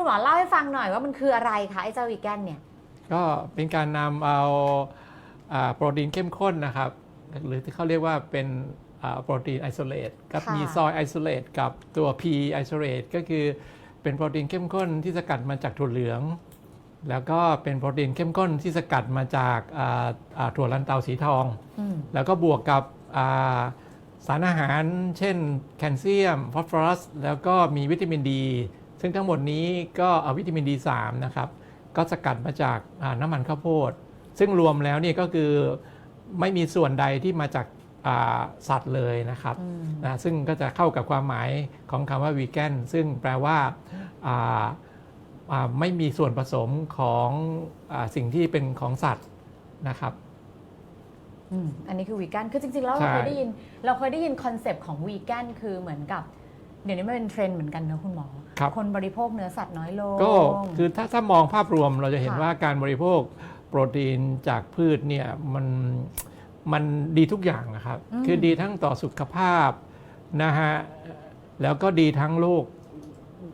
คุณหมอเล่าให้ฟังหน่อยว่ามันคืออะไรคะไอ้เจ้าวีแกนเนี่ย ก็เป็นการนำเอาอ่าโปรตีนเข้มข้นนะครับ หรือที่เขาเรียกว่าเป็นอ่าโปรตีนไอโซเลตกับค่ะมีซอยไอโซเลตกับตัว P ไอโซเลตก็คือเป็นโปรตีนเข้มข้นที่สกัดมาจากถั่วเหลือง แล้วก็เป็นโปรตีนเข้มข้นที่สกัดมาจากอ่าอ่าถั่วลันเตาสีทอง อืม แล้วก็บวกกับอ่าสารอาหาร เช่นแคลเซียม ฟอสฟอรัส แล้วก็มีวิตามินดี ซึ่งทั้งหมดนี้ก็เอาวิตามินดี3นะครับ ก็สกัดมาจากอ่าน้ำมันข้าวโพด ซึ่งรวมแล้วเนี่ยก็คือไม่มีส่วนใดที่มาจากอ่าสัตว์เลยนะครับอืมนะซึ่งก็จะเข้ากับความหมายของคำว่าวีแกนซึ่งแปลว่าอ่าอ่าไม่มีส่วนผสมของอาสิ่งที่เป็นของสัตว์นะครับอืมอันนี้คือวีแกนคือจริงๆ แล้วเราใช่เคยได้ยิน เราเคยได้ยินคอนเซปต์ของวีแกนคือเหมือนกับ เดี๋ยวนี้มันเป็นเทรนด์เหมือนกันนะคุณหมอครับคนบริโภคเนื้อสัตว์น้อยลงก็คือถ้าถ้ามองภาพรวมเราจะเห็นค่ะว่าการบริโภคโปรตีนจากพืชเนี่ยมันมันดีทุกอย่างนะครับ คือดีทั้งต่อสุขภาพนะฮะแล้วก็ดีทั้งโลก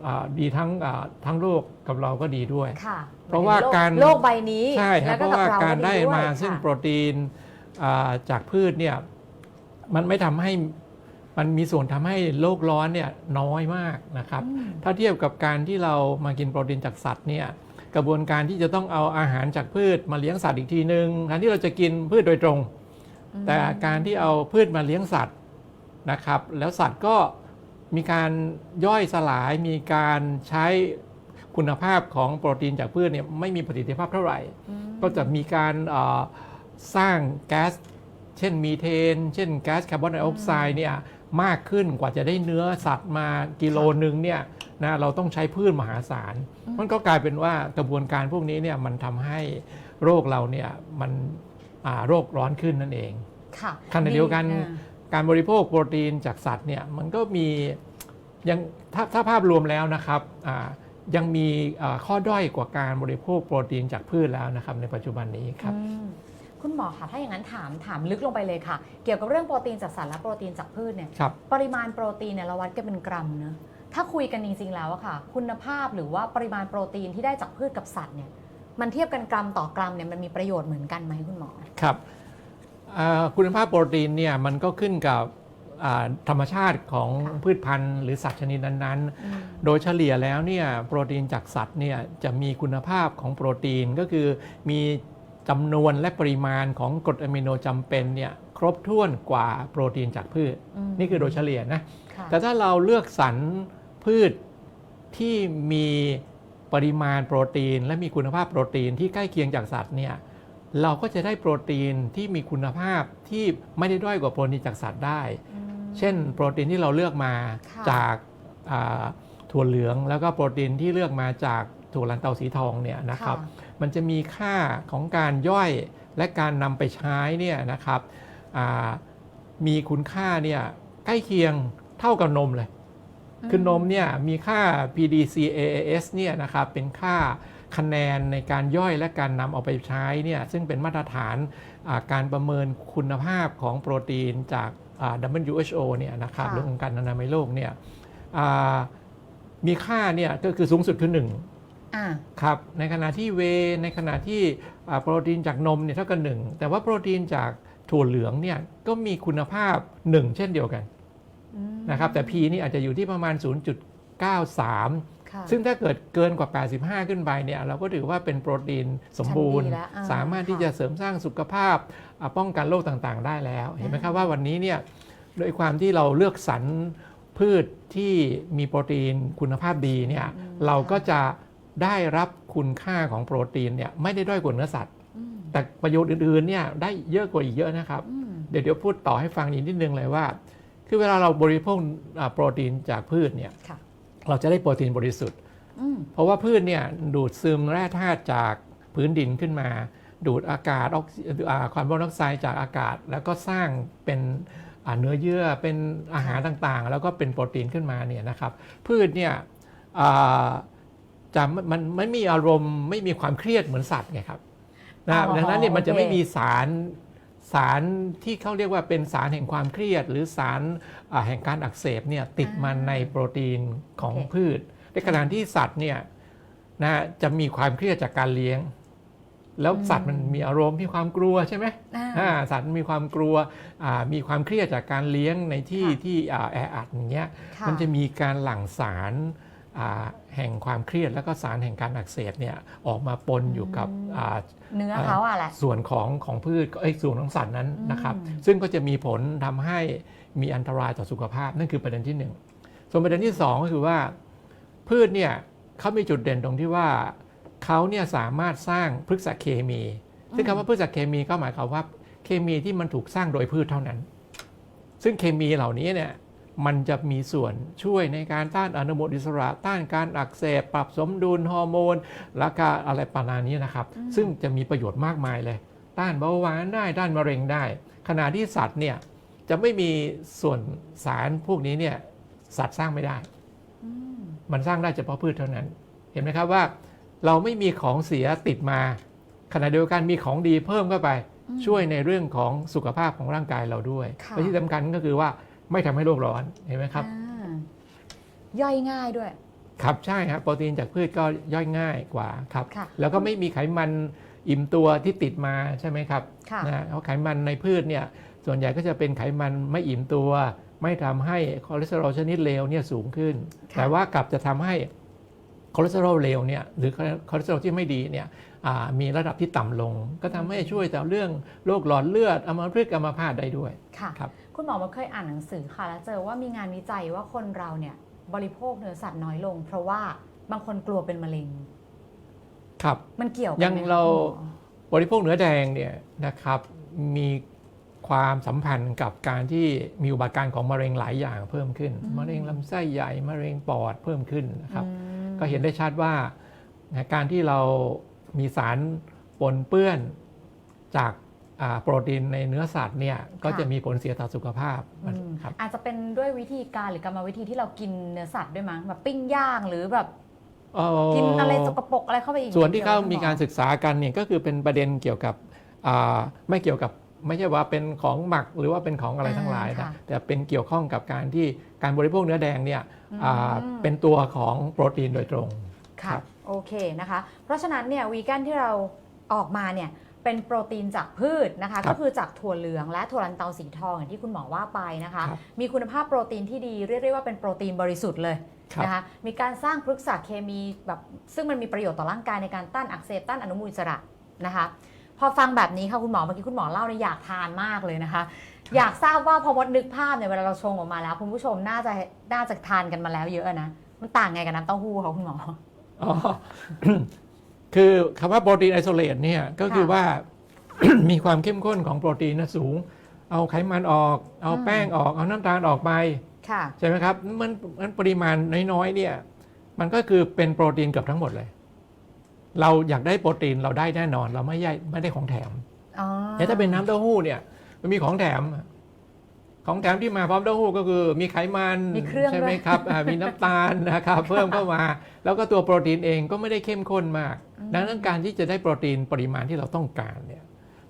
อ่าดีทั้งอ่าทั้งโลกกับเราก็ดีด้วยค่ะเพราะว่าโลการโลกใบนี้ใช่ครับแล้วเพก็ราะกับว่าเราการได้วยมาซึ่งค่ะโปรตีนอ่าจากพืชเนี่ยมันไม่ทำให้ มันมีส่วนทำให้โลกร้อนเนี่ยน้อยมากนะครับอืมถ้าเทียบกับการที่เรามากินโปรตีนจากสัตว์เนี่ยกระบวนการที่จะต้องเอาอาหารจากพืชมาเลี้ยงสัตว์อีกทีนึงแทนที่เราจะกินพืชโดยตรง แต่การที่เอาพืชมาเลี้ยงสัตว์นะครับ แล้วสัตว์ก็มีการย่อยสลายมีการใช้คุณภาพของโปรตีนจากพืชเนี่ยไม่มีประสิทธิภาพเท่าไหร่อืมก็จะมีการเอ่อสร้างแก๊ส เช่นมีเทน เช่นแก๊สคาร์บอนไดออกไซด์เนี่ย มากขึ้นกว่าจะได้เนื้อสัตว์มากิโลนึงเนี่ยนะเราต้องใช้พืชมหาศาล มันก็กลายเป็นว่ากระบวนการพวกนี้เนี่ยมันทำให้โรคเราเนี่ยมันอ่าโรคร้อนขึ้นนั่นเองค่ะขณะเดียวกันอ่าการบริโภคโปรตีนจากสัตว์เนี่ยมันก็มียังถ้าถ้าภาพรวมแล้วนะครับอ่ายังมีอ่าข้อด้อยกว่าการบริโภคโปรตีนจากพืชแล้วนะครับในปัจจุบันนี้ครับอืม คุณหมอคะถ้าอย่างนั้นถามถามลึกลงไปเลยค่ะ เกี่ยวกับเรื่องโปรตีนจากสัตว์และโปรตีนจากพืชเนี่ยครับ ปริมาณโปรตีนเนี่ยเราวัดกันเป็นกรัมเนอะถ้าคุยกันจริงๆแล้วอะค่ะ คุณภาพหรือว่าปริมาณโปรตีนที่ได้จากพืชกับสัตว์เนี่ยมันเทียบกันกรัมต่อกรัมเนี่ยมันมีประโยชน์เหมือนกันไหมคุณหมอ ครับอ่าคุณภาพโปรตีนเนี่ยมันก็ขึ้นกับอ่าธรรมชาติของค่ะพืชพันธุ์ หรือสัตว์ชนิดนั้นอืม ๆ โดยเฉลี่ยแล้วเนี่ยโปรตีนจากสัตว์เนี่ยจะมีคุณภาพของโปรตีนก็คือมี จำนวนและปริมาณของกรดอะมิโนจำเป็นเนี่ยครบถ้วนกว่าโปรตีนจากพืชมนี่คือโดยเฉลี่ยนะค่ะแต่ถ้าเราเลือกสรรพืชที่มีปริมาณโปรตีน และมีคุณภาพโปรตีนที่ใกล้เคียงจากสัตว์เนี่ยเราก็จะได้โปรตีนที่มีคุณภาพที่ไม่ได้ด้อยกว่าโปรตีนจากสัตว์ได้อืมเช่น โปรตีนที่เราเลือกมาค่ะจากอ่าถั่วเหลือง แล้วก็โปรตีนที่เลือกมาจาก ถั่วลันเตาสีทองเนี่ยนะครับมันจะมีค่าของการย่อยและการนำไปใช้เนี่ยนะครับอ่ามีคุณค่าเนี่ยใกล้เคียงเท่ากับนมเลย คือนมเนี่ยมีค่า PDCAAS เนี่ยนะครับเป็นค่าคะแนนในการย่อยและการนำเอาไปใช้เนี่ยซึ่งเป็นมาตรฐานอ่าการประเมินคุณภาพของโปรตีนจากอ่า WHO เนี่ยนะครับค่ะหรือองค์การอนามัยโลกเนี่ยอ่ามีค่าเนี่ยก็คือสูงสุดคือ1 อ่า ครับ ในขณะที่เวย์ในขณะที่อ่าโปรตีนจากนมเนี่ยเท่ากับหนึ่งแต่ว่าโปรตีนจากถั่วเหลืองเนี่ยก็มีคุณภาพ1เช่นเดียวกันอืมนะครับแต่ P นี่อาจจะอยู่ที่ประมาณ 0.93ค่ะซึ่งถ้าเกิดเกินกว่า 85 ขึ้นไปเนี่ยเราก็ถือว่าเป็นโปรตีนสมบูรณ์ชั้นดีแล้วอ่าสามารถที่ค่ะจะเสริมสร้างสุขภาพอ่าป้องกันโรคต่างๆ ได้แล้ว เห็นไหมครับว่าวันนี้เนี่ยโดยความที่เราเลือกสรรพืชที่มีโปรตีนคุณภาพดีเนี่ยเราก็จะ ได้รับคุณค่าของโปรตีนเนี่ยไม่ได้ด้อยกว่าเนื้อสัตว์อืมแต่ประโยชน์อื่นๆเนี่ยได้เยอะกว่าอีกเยอะนะครับอืมเดี๋ยวเดี๋ยวพูดต่อให้ฟังอีกนิดนึงเลยว่า คือเวลาเราบริโภคอ่าโปรตีนจากพืชเนี่ยค่ะเราจะได้โปรตีนบริสุทธิ์อืมเพราะว่าพืชเนี่ยดูดซึมแร่ธาตุจากพื้นดินขึ้นมา ดูดอากาศออกซิอ่าคาร์บอนไดออกไซด์จากอากาศ แล้วก็สร้างเป็นอ่าเนื้อเยื่อเป็นอาหารต่างๆ แล้วก็เป็นโปรตีนขึ้นมาเนี่ยนะครับ พืชเนี่ยอ่า จะมันไม่มีอารมณ์ไม่มีความเครียดเหมือนสัตว์ไงครับนะอ๋อดังนั้นเนี่ยมันจะโอเคไม่มีสารสารที่เขาเรียกว่าเป็นสารแห่งความเครียด หรือสารอ่าแห่งการอักเสบเนี่ยติดมาในโปรตีนของพืช ในขณะที่สัตว์เนี่ยนะฮะจะมีความเครียดจากการเลี้ยง แล้วอืมสัตว์มันมีอารมณ์มีความกลัวใช่ไหมอ่าอ่าสัตว์มีความกลัวอ่ามีความเครียดจากการเลี้ยงในที่ค่ะที่อ่าแออัดอย่างเงี้ยค่ะมันจะมีการหลั่งสารอ่า แห่งความเครียด แล้วก็สารแห่งการอักเสบเนี่ยออกมาปนอยู่กับอืมอ่าเนื้อเขาอะแหละส่วนของของพืชเอ้ยส่วนของสัตว์นั้นนะครับอืมซึ่งก็จะมีผลทำให้มีอันตรายต่อสุขภาพนั่นคือประเด็นที่หนึ่งส่วนประเด็นที่สองก็คือว่า พืชเนี่ยเขามีจุดเด่นตรงที่ว่าเขาเนี่ยสามารถสร้างพฤกษเคมี ซึ่งคำว่าพฤกษเคมีก็หมายความว่าเคมีที่มันถูกสร้างโดยพืชเท่านั้น ซึ่งเคมีเหล่านี้เนี่ย มันจะมีส่วนช่วยในการต้านอนุมูลอิสระ ต้านการอักเสบปรับสมดุลฮอร์โมนและก็อะไรประมาณนี้นะครับอืมซึ่งจะมีประโยชน์มากมายเลย ต้านเบาหวานได้ต้านมะเร็งได้ ขณะที่สัตว์เนี่ยจะไม่มีส่วนสารพวกนี้เนี่ยสัตว์สร้างไม่ได้อืมมันสร้างได้เฉพาะพืชเท่านั้น เห็นไหมครับว่า เราไม่มีของเสียติดมา ขณะเดียวกันมีของดีเพิ่มเข้าไปอืมช่วยในเรื่องของสุขภาพของร่างกายเราด้วยค่ะและที่สำคัญก็คือว่า ไม่ทำให้โลกร้อนเห็นไหมครับอ่าย่อยง่ายด้วย ครับใช่ครับโปรตีนจากพืชก็ย่อยง่ายกว่าครับค่ะแล้วก็ไม่มีไขมันอิ่มตัวที่ติดมาใช่ไหมครับค่ะนะเพราะไขมันในพืชเนี่ยส่วนใหญ่ก็จะเป็นไขมันไม่อิ่มตัว ไม่ทำให้คอเลสเตอรอลชนิดเลวเนี่ยสูงขึ้นค่ะแต่ว่ากลับจะทำให้ คอเลสเตอรอลเลวเนี่ยหรือคอเลสเตอรอลที่ไม่ดีเนี่ยอ่ามีระดับที่ต่ำลง ก็ทำให้ช่วยแต่เรื่องโรคหลอดเลือดอัมพฤกษ์อัมพาตได้ด้วยค่ะครับคุณหมอมาเคยอ่านหนังสือค่ะแล้วเจอว่ามีงานวิจัยว่าคนเราเนี่ยบริโภคเนื้อสัตว์น้อยลง เพราะว่าบางคนกลัวเป็นมะเร็ง ครับมันเกี่ยวกันยังไหมคะเราคุณหมอบริโภคเนื้อแดงเนี่ยนะครับมีความสัมพันธ์กับการที่มีอุบัติการของมะเร็งหลายอย่างเพิ่มขึ้นอืมมะเร็งลำไส้ใหญ่ มะเร็งปอดเพิ่มขึ้นนะครับอืม ก็เห็นได้ชัดว่านะการที่เรามีสารปนเปื้อนจากอ่าโปรตีนในเนื้อสัตว์เนี่ยก็จะมีผลเสียต่อสุขภาพอืมครับอาจจะเป็นด้วยวิธีการหรือกรรมวิธีที่เรากินเนื้อสัตว์ด้วยมั้งแบบปิ้งย่างหรือแบบเอ่อกินอะไรสกปรกอะไรเข้าไปอีกส่วนที่เขากี่ยวไหมีการศึกษากันเนี่ยก็คือเป็นประเด็นเกี่ยวกับอ่าไม่เกี่ยวกับ ไม่ใช่ว่าเป็นของหมักหรือว่าเป็นของอะไรทั้งหลายนะแต่เป็นเกี่ยวข้องกับการที่การบริโภคเนื้อแดงเนี่ยอืมอ่าเป็นตัวของโปรตีนโดยตรงค่ะครับโอเคนะคะ เพราะฉะนั้นเนี่ยวีแกนที่เราออกมาเนี่ยเป็นโปรตีนจากพืชนะคะครับก็คือจากถั่วเหลืองและถั่วลันเตาสีทองอย่างที่คุณหมอว่าไปนะคะครับมีคุณภาพโปรตีนที่ดีเรียกได้ว่าเป็นโปรตีนบริสุทธิ์เลยครับนะคะมีการสร้างพฤกษเคมีแบบซึ่งมันมีประโยชน์ต่อร่างกายในการต้านอักเสบต้านอนุมูลอิสระนะคะ พอฟังแบบนี้ค่ะคุณหมอเมื่อกี้คุณหมอเล่าเนี่ยอยากทานมากเลยนะคะ อยากทราบว่าพอมดนึกภาพเนี่ยเวลาเราชงออกมาแล้ว คุณผู้ชมน่าจะน่าจะทานกันมาแล้วเยอะนะมันต่างไงกับน้ำเต้าหู้คะคุณหมออ๋อคือคำว่าโปรตีนไอโซเลตเนี่ยก็คือค่ะว่ามีความเข้มข้นของโปรตีนนะสูง เอาไขมันออก เอาอืมแป้งออก เอาน้ำตาลออกไปค่ะใช่ไหมครับมันมันปริมาณน้อยๆเนี่ยมันก็คือเป็นโปรตีนเกือบทั้งหมดเลย เราอยากได้โปรตีนเราได้แน่นอน เราไม่ได้ไม่ได้ของแถมอ๋อแต่ถ้าเป็นน้ำเต้าหู้เนี่ย มันมีของแถม ของแถมที่มาพร้อมเต้าหู้ก็คือ มีไขมันมีเครื่องใช่ไหมด้วยครับอ่ามีน้ำตาลนะครับเพิ่มเข้ามา แล้วก็ตัวโปรตีนเองก็ไม่ได้เข้มข้นมากอืมดังนั้นการที่จะได้โปรตีนปริมาณที่เราต้องการเนี่ย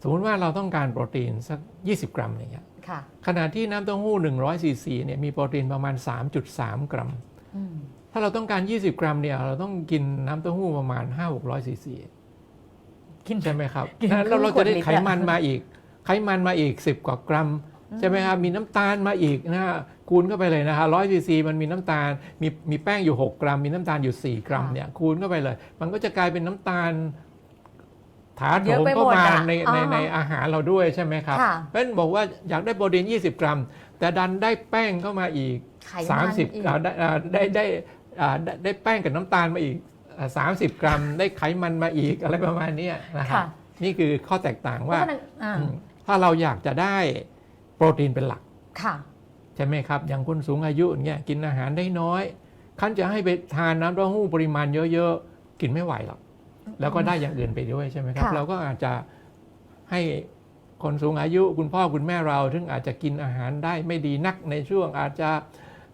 สมมติว่าเราต้องการโปรตีนสัก 20 กรัมอย่างเงี้ยค่ะขณะที่น้ำเต้าหู้100ซีซีเนี่ยมีโปรตีนประมาณ 3.3 กรัมอืม ถ้าเราต้องการ 20 กรัมเนี่ย เราต้องกินน้ำเต้าหู้ประมาณ 5-600ซีซีกินใช่ไหมครับกินนั้นเราเราจะได้ครึ่งขวดลิตรไขมันมาอีก ไขมันมาอีก 10 กว่ากรัมใช่ไหมครับ มีน้ำตาลมาอีกนะฮะคูณเข้าไปเลยนะฮะร้อยซีซีมันมีน้ำตาล มีมีแป้งอยู่ 6 กรัม มีน้ำตาลอยู่ 4 กรัมเนี่ยคูณเข้าไปเลย มันก็จะกลายเป็นน้ำตาลถาโถเยอะมไปหมเข้าดมาอะในอ๋อในในอาหารเราด้วยใช่ไหมครับค่ะเพราะฉะนั้นบอกว่าอยากได้โปรตีน 20 กรัม แต่ดันได้แป้งเข้ามาอีกไขมันอีก30อ่าได้อ่าได้ ได้อ่าได้ได้แป้งกับน้ำตาลมาอีกอ่า30 กรัม ได้ไขมันมาอีกอะไรประมาณเนี้ยนะครับค่ะนี่คือข้อแตกต่างเพราะว่าฉะนั้นอ่าอืมถ้าเราอยากจะได้โปรตีนเป็นหลักค่ะใช่ไหมครับ อย่างคนสูงอายุอย่างเงี้ยกินอาหารได้น้อยขั้นจะให้ไปทานน้ำเต้าหู้ปริมาณเยอะๆ กินไม่ไหวหรอกแล้วก็ได้อย่างอื่นไปด้วยใช่ไหมครับค่ะเราก็อาจจะให้คนสูงอายุคุณพ่อคุณแม่เราถึงอาจจะกินอาหารได้ไม่ดีนักในช่วงอาจจะ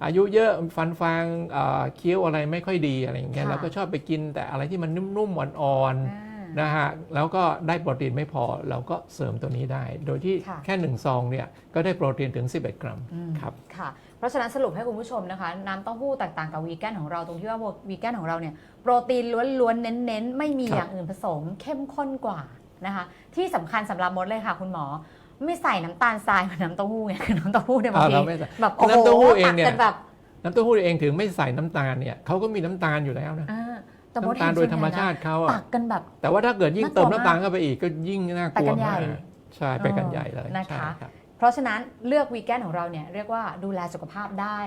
อายุเยอะฟันฟางเอ่อเคี้ยวอะไรไม่ค่อยดีอะไรอย่างเงี้ยเราก็ชอบไปกินแต่อะไรที่มันนุ่มๆอ่อนๆอ่านะฮะแล้วก็ได้โปรตีนไม่พอเราก็เสริมตัวนี้ได้ โดยที่ค่ะแค่1ซองเนี่ยก็ได้โปรตีนถึง 11 กรัมอืมครับค่ะเพราะฉะนั้นสรุปให้คุณผู้ชมนะคะน้ำเต้าหู้แตกต่างกับวีแกนของเราตรงที่ว่าวีแกนของเราเนี่ยโปรตีนล้วนๆเน้นๆ ไม่มีครับอย่างอื่นผสมเข้มข้นกว่านะคะที่สำคัญสำหรับมดเลยค่ะคุณหมอ ไม่ใส่น้ำตาลทรายเหมือนน้ำเต้าหู้ไงคือน้ำเต้าหู้เนี่ยบางอ่าทีเราไม่ใส่แบบโอ้โหน้ำเต้าหู้เองเนี่ย ตักกัแบบน้ำเต้าหู้เองถึงไม่ใส่น้ำตาลเนี่ยเขาก็มีน้ำตาลอยู่แล้วนะอ่าแต่มดน้ำตาลเห็นโดยธรรมชาติเขาตัอะกกันแบบ แต่ว่าถ้าเกิดยิ่งน่ากลัวเติมน้ำตาลเข้าไปอีกก็ยิ่งน่ากลัวไปกันใหญ่มากใช่ไปกันใหญ่เลยนะคะ ใช่รับ เพราะฉะนั้นเลือกวีแกนของเราเนี่ยเรียกว่าดูแลสุขภาพได้